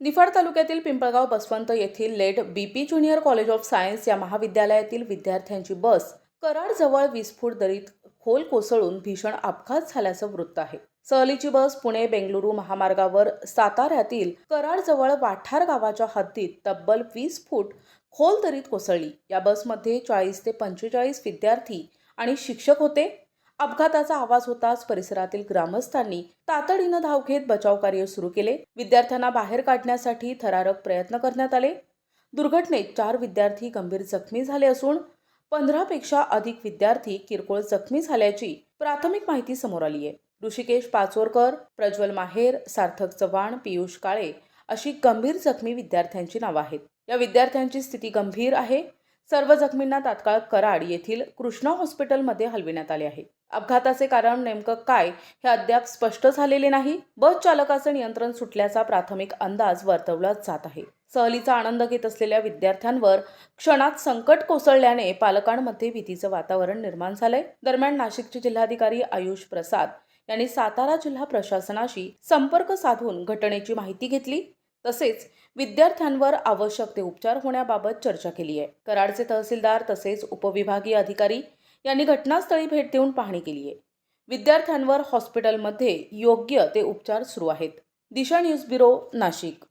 निफाड तालुक्यातील पिंपळगाव बसवंत येथील laid BP junior college of science या महाविद्यालयातील विद्यार्थ्यांची बस कराडजवळ वीस फूट दरीत खोल कोसळून भीषण अपघात झाल्याचं वृत्त आहे. सहलीची बस पुणे बेंगलुरू महामार्गावर साताऱ्यातील कराडजवळ वाठार गावाच्या हद्दीत तब्बल वीस फूट खोल दरीत कोसळली. या बसमध्ये चाळीस ते पंचेचाळीस विद्यार्थी आणि शिक्षक होते. अपघाताचा आवाज होताच परिसरातील ग्रामस्थांनी तातडीनं धाव घेत बचाव कार्य सुरू केले. विद्यार्थ्यांना बाहेर काढण्यासाठी थरारक प्रयत्न करण्यात आले. दुर्घटनेत चार विद्यार्थी गंभीर जखमी झाले असून पंधरापेक्षा अधिक विद्यार्थी किरकोळ जखमी झाल्याची प्राथमिक माहिती समोर आली आहे. ऋषिकेश पाचोरकर प्रज्वल माहेर सार्थक चव्हाण पियुष काळे अशी गंभीर जखमी विद्यार्थ्यांची नावं आहेत. या विद्यार्थ्यांची स्थिती गंभीर आहे. सर्व जखमींना तात्काळ कराड येथील कृष्णा हॉस्पिटलमध्ये हलविण्यात आले आहे. अपघाताचे कारण नेमकं काय हे अद्याप स्पष्ट झालेले नाही. बस चालकाचं नियंत्रण सुटल्याचा प्राथमिक अंदाज वर्तवला जात आहे. सहलीचा आनंद घेत असलेल्या विद्यार्थ्यांवर क्षणात संकट कोसळल्याने पालकांमध्ये भीतीचं वातावरण निर्माण झालंय. दरम्यान नाशिकचे जिल्हाधिकारी आयुष प्रसाद यांनी सातारा जिल्हा प्रशासनाशी संपर्क साधून घटनेची माहिती घेतली. तसेच विद्यार्थ्यांवर आवश्यक ते उपचार होण्याबाबत चर्चा केली आहे. कराडचे तहसीलदार तसेच उपविभागीय अधिकारी यांनी घटनास्थळी भेट देऊन पाहणी केली आहे. विद्यार्थ्यांवर हॉस्पिटलमध्ये योग्य ते उपचार सुरू आहेत. Disha news bureau Nashik.